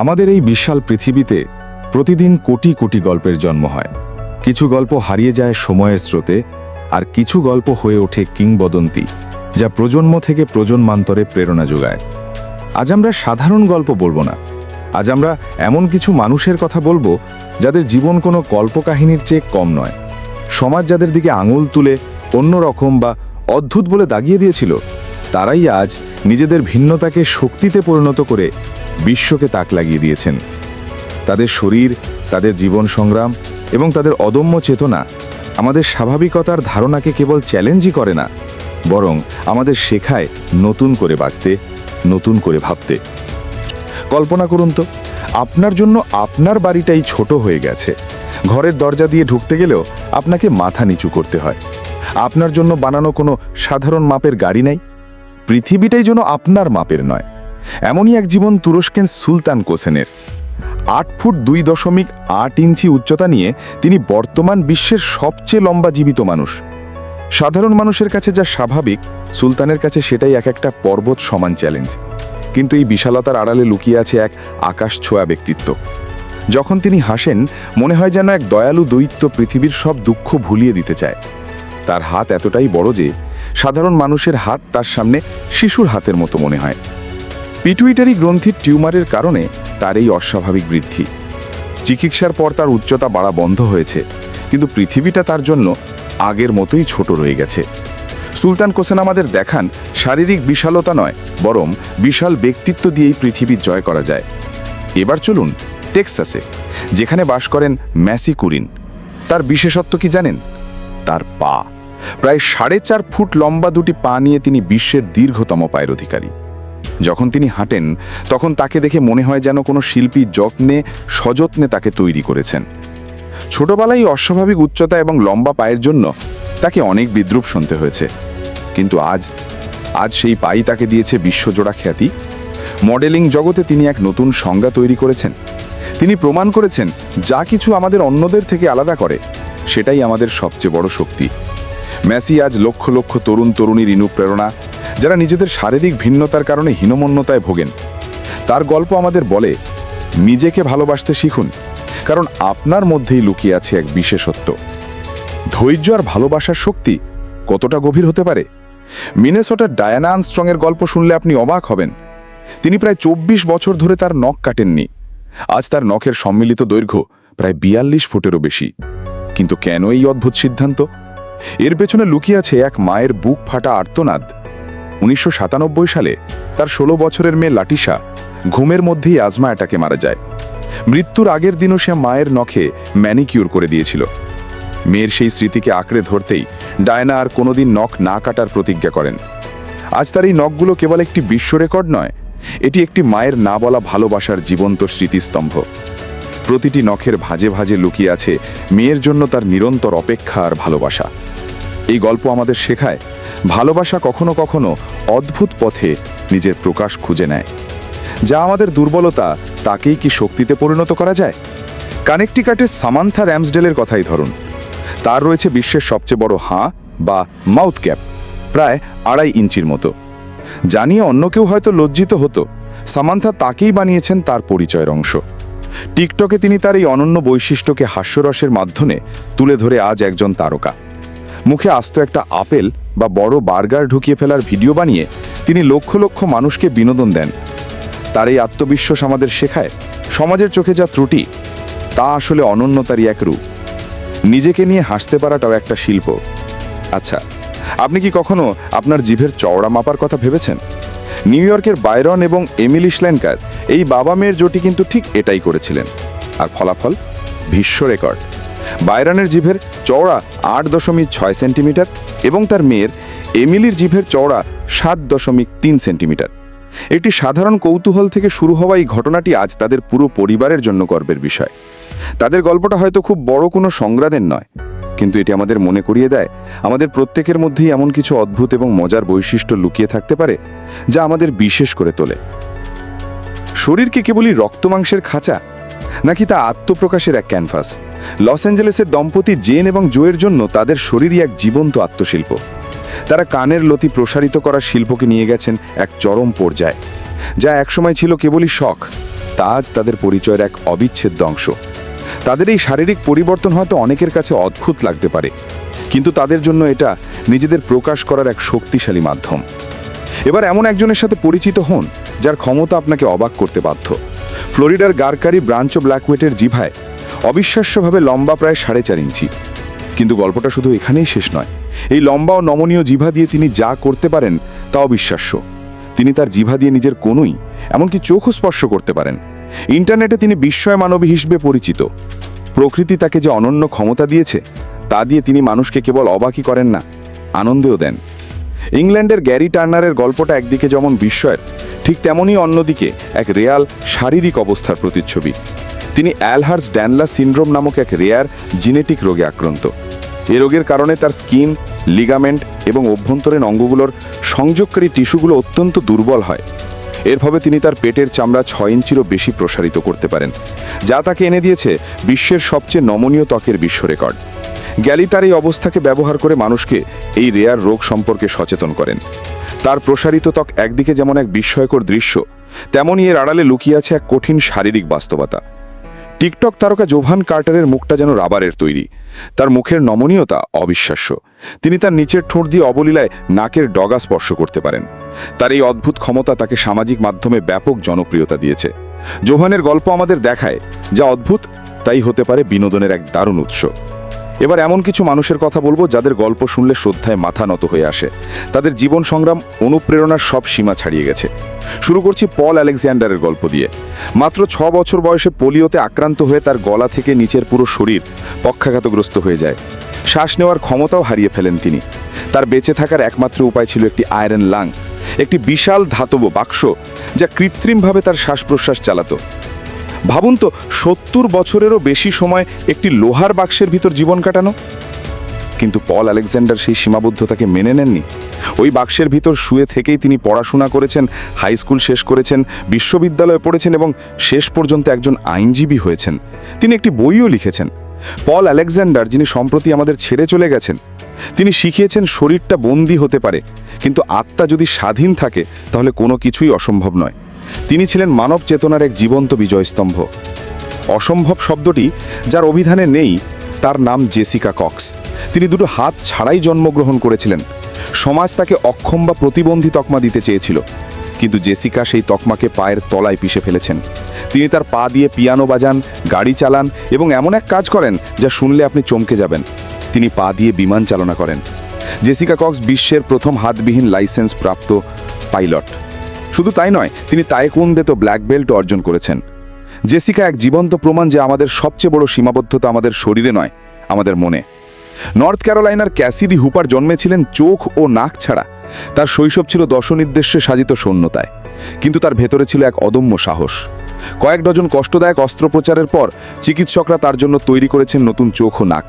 আমাদের এই বিশাল পৃথিবীতে প্রতিদিন কোটি কোটি গল্পের জন্ম হয়। কিছু গল্প হারিয়ে যায় সময়ের স্রোতে, আর কিছু গল্প হয়ে ওঠে কিংবদন্তি, যা প্রজন্ম থেকে প্রজন্মান্তরে প্রেরণা যোগায়। আজ আমরা সাধারণ গল্প বলব না। আজ আমরা এমন কিছু মানুষের কথা বলব, যাদের জীবন কোনো কল্পকাহিনীর চেয়ে কম নয়। সমাজ যাদের দিকে আঙুল তুলে অন্যরকম বা অদ্ভুত বলে দাগিয়ে দিয়েছিল, তারাই আজ নিজেদের ভিন্নতাকে শক্তিতে পরিণত করে বিশ্বকে তাক লাগিয়ে দিয়েছেন। তাদের শরীর, তাদের জীবন সংগ্রাম এবং তাদের অদম্য চেতনা আমাদের স্বাভাবিকতার ধারণাকে কেবল চ্যালেঞ্জই করে না, বরং আমাদের শেখায় নতুন করে বাঁচতে, নতুন করে ভাবতে। কল্পনা করুন তো, আপনার জন্য আপনার বাড়িটাই ছোট হয়ে গেছে। ঘরের দরজা দিয়ে ঢুকতে গেলেও আপনাকে মাথা নিচু করতে হয়। আপনার জন্য বানানো কোনো সাধারণ মাপের গাড়ি নাই। পৃথিবীটাই যেন আপনার মাপের নয়। এমনই এক জীবন তুরস্কের সুলতান কোসেনের। আট ফুট দুই দশমিক আট ইঞ্চি উচ্চতা নিয়ে তিনি বর্তমান বিশ্বের সবচেয়ে লম্বা জীবিত মানুষ। সাধারণ মানুষের কাছে যা স্বাভাবিক, সুলতানের কাছে সেটাই এক একটা পর্বত সমান চ্যালেঞ্জ। কিন্তু এই বিশালতার আড়ালে লুকিয়ে আছে এক আকাশ ছোঁয়া ব্যক্তিত্ব। যখন তিনি হাসেন, মনে হয় যেন এক দয়ালু দৈত্য পৃথিবীর সব দুঃখ ভুলিয়ে দিতে চায়। তার হাত এতটাই বড় যে সাধারণ মানুষের হাত তার সামনে শিশুর হাতের মতো মনে হয়। পিটুইটারি গ্রন্থির টিউমারের কারণে তার এই অস্বাভাবিক বৃদ্ধি। চিকিৎসার পর তার উচ্চতা বাড়া বন্ধ হয়েছে, কিন্তু পৃথিবীটা তার জন্য আগের মতোই ছোট রয়ে গেছে। সুলতান কোসেন আমাদের দেখান, শারীরিক বিশালতা নয়, বরং বিশাল ব্যক্তিত্ব দিয়েই পৃথিবী জয় করা যায়। এবার চলুন টেক্সাসে, যেখানে বাস করেন ম্যাসি কুরিন। তার বিশেষত্ব কি জানেন? তার পা। প্রায় সাড়ে চার ফুট লম্বা দুটি পা নিয়ে তিনি বিশ্বের দীর্ঘতম পায়ের অধিকারী। যখন তিনি হাঁটেন, তখন তাকে দেখে মনে হয় যেন কোনো শিল্পী যত্নে, সযত্নে তাকে তৈরি করেছেন। ছোটবেলায় অস্বাভাবিক উচ্চতা এবং লম্বা পায়ের জন্য তাকে অনেক বিদ্রুপ শুনতে হয়েছে। কিন্তু আজ আজ সেই পাই তাকে দিয়েছে বিশ্বজোড়া খ্যাতি। মডেলিং জগতে তিনি এক নতুন সংজ্ঞা তৈরি করেছেন। তিনি প্রমাণ করেছেন, যা কিছু আমাদের অন্যদের থেকে আলাদা করে, সেটাই আমাদের সবচেয়ে বড় শক্তি। মেসি আজ লক্ষ লক্ষ তরুণ তরুণীর ইনুপ্রেরণা যারা নিজেদের শারীরিক ভিন্নতার কারণে হীনমন্যতায় ভোগেন। তার গল্প আমাদের বলে, নিজেকে ভালোবাসতে শিখুন, কারণ আপনার মধ্যেই লুকিয়ে আছে এক বিশেষত্ব। ধৈর্য আর ভালোবাসার শক্তি কতটা গভীর হতে পারে? মিনেসোটার ডায়ানা আর্মস্ট্রংয়ের গল্প শুনলে আপনি অবাক হবেন। তিনি প্রায় চব্বিশ বছর ধরে তার নখ কাটেননি। আজ তার নখের সম্মিলিত দৈর্ঘ্য প্রায় বিয়াল্লিশ ফুটেরও বেশি। কিন্তু কেন এই অদ্ভুত সিদ্ধান্ত? এর পেছনে লুকিয়ে আছে এক মায়ের বুক ফাটা আর্তনাদ। উনিশশো সাতানব্বই সালে তার ষোলো বছরের মেয়ে লাটিসা ঘুমের মধ্যেই আজমা অ্যাটাকে মারা যায়। মৃত্যুর আগের দিনও সে মায়ের নখে ম্যানিকিউর করে দিয়েছিল। মেয়ের সেই স্মৃতিকে আঁকড়ে ধরতেই ডায়না আর কোনোদিন নখ না কাটার প্রতিজ্ঞা করেন। আজ তার এই নখগুলো কেবল একটি বিশ্ব রেকর্ড নয়, এটি একটি মায়ের না বলা ভালোবাসার জীবন্ত স্মৃতিস্তম্ভ। প্রতিটি নখের ভাজে ভাজে লুকিয়ে আছে মেয়ের জন্য তার নিরন্তর অপেক্ষা আর ভালোবাসা। এই গল্প আমাদের শেখায়, ভালোবাসা কখনো কখনো অদ্ভুত পথে নিজের প্রকাশ খুঁজে নেয়। যা আমাদের দুর্বলতা তাকেই কি শক্তিতে পরিণত করা যায়? কানেকটিকাটের সামান্থা র্যামসডেলের কথাই ধরুন। তার রয়েছে বিশ্বের সবচেয়ে বড় হাঁ বা মাউথ ক্যাপ, প্রায় আড়াই ইঞ্চির মতো। জানিয়ে অন্য কেউ হয়তো লজ্জিত হতো। সামান্থা তাকেই বানিয়েছেন তার পরিচয়ের অংশ। টিকটকে তিনি তার এই অনন্য বৈশিষ্ট্যকে হাস্যরসের মাধ্যমে তুলে ধরে আজ একজন তারকা। মুখে আস্ত একটা আপেল বা বড় বার্গার ঢুকিয়ে ফেলার ভিডিও বানিয়ে তিনি লক্ষ লক্ষ মানুষকে বিনোদন দেন। তার এই আত্মবিশ্বাস আমাদের শেখায়, সমাজের চোখে যা ত্রুটি, তা আসলে অনন্যতারই এক রূপ। নিজেকে নিয়ে হাসতে পারাটাও একটা শিল্প। আচ্ছা আপনি কি কখনো আপনার জিভের চওড়া মাপার কথা ভেবেছেন? নিউ ইয়র্কের বাইরন এবং এমিলি শ্ল্যানকার এই বাবা মেয়ের জোটি কিন্তু ঠিক এটাই করেছিলেন। আর ফলাফল? বিশ্ব রেকর্ড। বাইরনের জিভের চওড়া আট দশমিক ছয় সেন্টিমিটার এবং তার মেয়ের এমিলির জিভের চওড়া সাত দশমিক তিন সেন্টিমিটার। একটি সাধারণ কৌতূহল থেকে শুরু হওয়া এই ঘটনাটি আজ তাদের পুরো পরিবারের জন্য গর্বের বিষয়। তাদের গল্পটা হয়তো খুব বড় কোনো সংগ্রাদের নয়। কিন্তু এটি আমাদের মনে করিয়ে দেয়। আমাদের প্রত্যেকের মধ্যেই এমন কিছু অদ্ভুত এবং মজার বৈশিষ্ট্য লুকিয়ে থাকতে পারে, যা আমাদের বিশেষ করে তোলে। শরীরকে কেবলই রক্তমাংসের খাঁচা, নাকি তা আত্মপ্রকাশের এক ক্যানভাস? লস অ্যাঞ্জেলেসের দম্পতি জেন এবং জোয়ের জন্য তাদের শরীরই এক জীবন্ত আত্মশিল্প। তারা কানের লতি প্রসারিত করা শিল্পকে নিয়ে গেছেন এক চরম পর্যায়ে, যা একসময় ছিল কেবলই শখ, তা আজ তাদের পরিচয়ের এক অবিচ্ছেদ্য অংশ। তাদের এই শারীরিক পরিবর্তন হয়তো অনেকের কাছে অদ্ভুত লাগতে পারে। কিন্তু তাদের জন্য এটা নিজেদের প্রকাশ করার এক শক্তিশালী মাধ্যম। এবার এমন একজনের সাথে পরিচিত হন, যার ক্ষমতা আপনাকে অবাক করতে বাধ্য। ফ্লোরিডার গারকারি ব্রাঞ্চ ব্ল্যাকওয়েটের জিভায় অবিশ্বাস্যভাবে লম্বা প্রায় সাড়ে চার ইঞ্চি। কিন্তু গল্পটা শুধু এখানেই শেষ নয়। এই লম্বা ও নমনীয় জিভা দিয়ে তিনি যা করতে পারেন, তা অবিশ্বাস্য। তিনি তার জিভা দিয়ে নিজের কোনোই এমনকি চোখও স্পর্শ করতে পারেন। ইন্টারনেটে তিনি বিস্ময় মানবী হিসেবে পরিচিত। প্রকৃতি তাকে যে অনন্য ক্ষমতা দিয়েছে, তা দিয়ে তিনি মানুষকে কেবল অবাকই করেন না, আনন্দেও দেন। ইংল্যান্ডের গ্যারি টার্নারের গল্পটা একদিকে যেমন বিস্ময়ের, ঠিক তেমনই অন্যদিকে এক রেয়াল শারীরিক অবস্থার প্রতিচ্ছবি। তিনি অ্যালহার্স ড্যানলা সিন্ড্রোম নামক এক রেয়ার জিনেটিক রোগে আক্রান্ত। এ রোগের কারণে তার স্কিন, লিগামেন্ট এবং অভ্যন্তরীণ অঙ্গগুলোর সংযোগকারী টিস্যুগুলো অত্যন্ত দুর্বল হয়। এর ফলে তিনি তার পেটের চামড়া ছয় ইঞ্চিরও বেশি প্রসারিত করতে পারেন, যা তাকে এনে দিয়েছে বিশ্বের সবচেয়ে নমনীয় ত্বকের বিশ্ব রেকর্ড। গ্যালি তার এই অবস্থাকে ব্যবহার করে মানুষকে এই রেয়ার রোগ সম্পর্কে সচেতন করেন। তার প্রসারিত ত্বক একদিকে যেমন এক বিস্ময়কর দৃশ্য তেমনই এর আড়ালে লুকিয়ে আছে এক কঠিন শারীরিক বাস্তবতা। টিকটক তারকা জোভান কার্টারের মুখটা যেন রাবারের তৈরি। তার মুখের নমনীয়তা অবিশ্বাস্য। তিনি তার নিচের ঠোঁট দিয়ে অবলীলায় নাকের ডগা স্পর্শ করতে পারেন। তার এই অদ্ভুত ক্ষমতা তাকে সামাজিক মাধ্যমে ব্যাপক জনপ্রিয়তা দিয়েছে। জোভানের গল্প আমাদের দেখায় যা অদ্ভুত, তাই হতে পারে বিনোদনের এক দারুণ উৎস। এবার এমন কিছু মানুষের কথা বলব যাদের গল্প শুনলে শ্রদ্ধায় মাথা নত হয়ে আসে। তাদের জীবন সংগ্রাম, অনুপ্রেরণার সব সীমা ছাড়িয়ে গেছে। শুরু করছি পল আলেকজান্ডারের গল্প দিয়ে। মাত্র ছ বছর বয়সে পোলিওতে আক্রান্ত হয়ে তার গলা থেকে নিচের পুরো শরীর পক্ষাঘাতগ্রস্ত হয়ে যায়। শ্বাস নেওয়ার ক্ষমতাও হারিয়ে ফেলেন তিনি। তার বেঁচে থাকার একমাত্র উপায় ছিল একটি আয়রন লাং, একটি বিশাল ধাতব বাক্স যা কৃত্রিমভাবে তার শ্বাস প্রশ্বাস চালাতো। ভাবুন তো, সত্তর বছরেরও বেশি সময় একটি লোহার বাক্সের ভিতর জীবন কাটানো? কিন্তু পল আলেকজান্ডার সেই সীমাবদ্ধতাকে মেনে নেননি। ওই বাক্সের ভিতর শুয়ে থেকেই তিনি পড়াশোনা করেছেন, হাই স্কুল শেষ করেছেন, বিশ্ববিদ্যালয়ে পড়েছেন এবং শেষ পর্যন্ত একজন আইনজীবী হয়েছেন। তিনি একটি বইও লিখেছেন। পল আলেকজান্ডার, যিনি সম্প্রতি আমাদের ছেড়ে চলে গেছেন, তিনি শিখিয়েছেন শরীরটা বন্দী হতে পারে, কিন্তু আত্মা যদি স্বাধীন থাকে, তাহলে কোনো কিছুই অসম্ভব নয়। তিনি ছিলেন মানব চেতনার এক জীবন্ত বিজয়স্তম্ভ। অসম্ভব শব্দটি, যার অভিধানে নেই, তার নাম জেসিকা কক্স। তিনি দুটো হাত ছাড়াই জন্মগ্রহণ করেছিলেন। সমাজ তাকে অক্ষম বা প্রতিবন্ধী তকমা দিতে চেয়েছিল। কিন্তু জেসিকা সেই তকমাকে পায়ের তলায় পিষে ফেলেছেন। তিনি তার পা দিয়ে পিয়ানো বাজান, গাড়ি চালান এবং এমন এক কাজ করেন, যা শুনলে আপনি চমকে যাবেন। তিনি পা দিয়ে বিমান চালনা করেন। জেসিকা কক্স বিশ্বের প্রথম হাতবিহীন লাইসেন্স প্রাপ্ত পাইলট। শুধু তাই নয়, তিনি তাইকুন্দেত ব্ল্যাক বেল্ট অর্জন করেছেন। জেসিকা এক জীবন্ত প্রমাণ যে আমাদের সবচেয়ে বড় সীমাবদ্ধতা আমাদের শরীরে নয়, আমাদের মনে। নর্থ ক্যারোলাইনার ক্যাসিডি হুপার জন্মেছিলেন চোখ ও নাক ছাড়া। তার শৈশব ছিল দশনির্দেশে সাজিত শূন্যতায়। কিন্তু তার ভেতরে ছিল এক অদম্য সাহস। কয়েক ডজন কষ্টদায়ক অস্ত্রোপচারের পর চিকিৎসকরা তার জন্য তৈরি করেছেন নতুন চোখ ও নাক।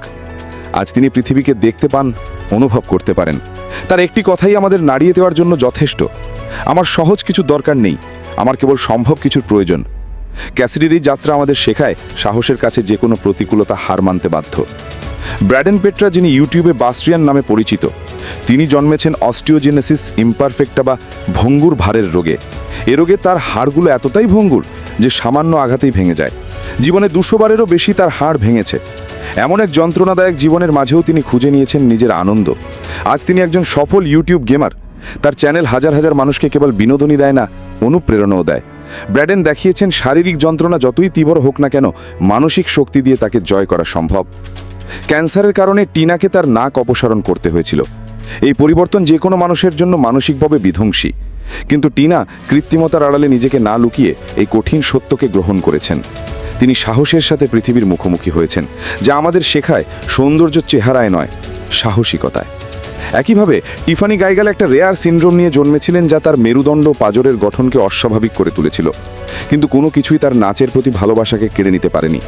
আজ তিনি পৃথিবীকে দেখতে পান, অনুভব করতে পারেন। তার একটি কথাই আমাদের নাড়িয়ে দেওয়ার জন্য যথেষ্ট। আমার সহজ কিছু দরকার নেই। আমার কেবল সম্ভব কিছুর প্রয়োজন। ক্যাসিডির এই যাত্রা আমাদের শেখায় সাহসের কাছে যে কোনো প্রতিকূলতা হার মানতে বাধ্য। ব্র্যাডেন পেট্রা, যিনি ইউটিউবে বাস্ট্রিয়ান নামে পরিচিত, তিনি জন্মেছেন অস্টিওজেনেসিস ইম্পারফেক্টা বা ভঙ্গুর ভারের রোগে। এ রোগে তার হাড়গুলো এতটাই ভঙ্গুর যে সামান্য আঘাতেই ভেঙে যায়। জীবনে দুশো বারেরও বেশি তার হাড় ভেঙেছে। এমন এক যন্ত্রণাদায়ক জীবনের মাঝেও তিনি খুঁজে নিয়েছেন নিজের আনন্দ। আজ তিনি একজন সফল ইউটিউব গেমার। তার চ্যানেল হাজার হাজার মানুষকে কেবল বিনোদনই দেয় না, অনুপ্রেরণাও দেয়। ব্র্যাডেন দেখিয়েছেন, শারীরিক যন্ত্রণা যতই তীব্র হোক না কেন, মানসিক শক্তি দিয়ে তাকে জয় করা সম্ভব। ক্যান্সারের কারণে টিনাকে তার নাক অপসারণ করতে হয়েছিল। এই পরিবর্তন যে কোনো মানুষের জন্য মানসিকভাবে বিধ্বংসী। কিন্তু টিনা কৃত্রিমতার আড়ালে নিজেকে না লুকিয়ে এই কঠিন সত্যকে গ্রহণ করেছেন। তিনি সাহসের সাথে পৃথিবীর মুখোমুখি হয়েছেন, যা আমাদের শেখায় সৌন্দর্য চেহারায় নয়, সাহসিকতায়। একইভাবে, টিফানি গাইগাল একটা রেয়ার সিন্ড্রোম নিয়ে জন্মেছিলেন যা তার মেরুদণ্ড পাজরের গঠনকে অস্বাভাবিক করে তুলেছিল। কিন্তু কোনো কিছুই তার নাচের প্রতি ভালোবাসাকে কেড়ে নিতে পারেনি।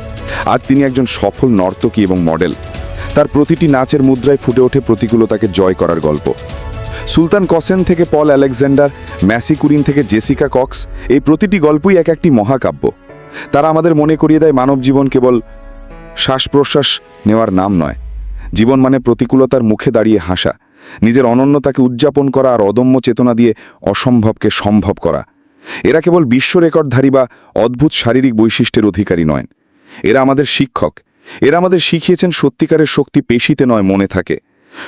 আজ তিনি একজন সফল নর্তকী এবং মডেল। তার প্রতিটি নাচের মুদ্রায় ফুটে ওঠে প্রতিকূলতাকে জয় করার গল্প। সুলতান কসেন থেকে পল আলেকজান্ডার ম্যাসি কুরিন থেকে জেসিকা কক্স, এই প্রতিটি গল্পই এক একটি মহাকাব্য। তারা আমাদের মনে করিয়ে দেয় মানব জীবন কেবল শ্বাস প্রশ্বাস নেওয়ার নাম নয়। জীবন মানে প্রতিকূলতার মুখে দাঁড়িয়ে হাসা। নিজের অনন্যতাকে উদযাপন করা আর অদম্য চেতনা দিয়ে অসম্ভবকে সম্ভব করা। এরা কেবল বিশ্ব রেকর্ডধারী বা অদ্ভুত শারীরিক বৈশিষ্ট্যের অধিকারী নয়। এরা আমাদের শিক্ষক। এরা আমাদের শিখিয়েছেন সত্যিকারের শক্তি পেশিতে নয়, মনে থাকে।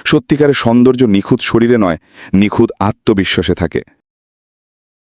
সত্যিকারের সৌন্দর্য নিখুঁত শরীরে নয়, নিখুঁত আত্মবিশ্বাসে থাকে।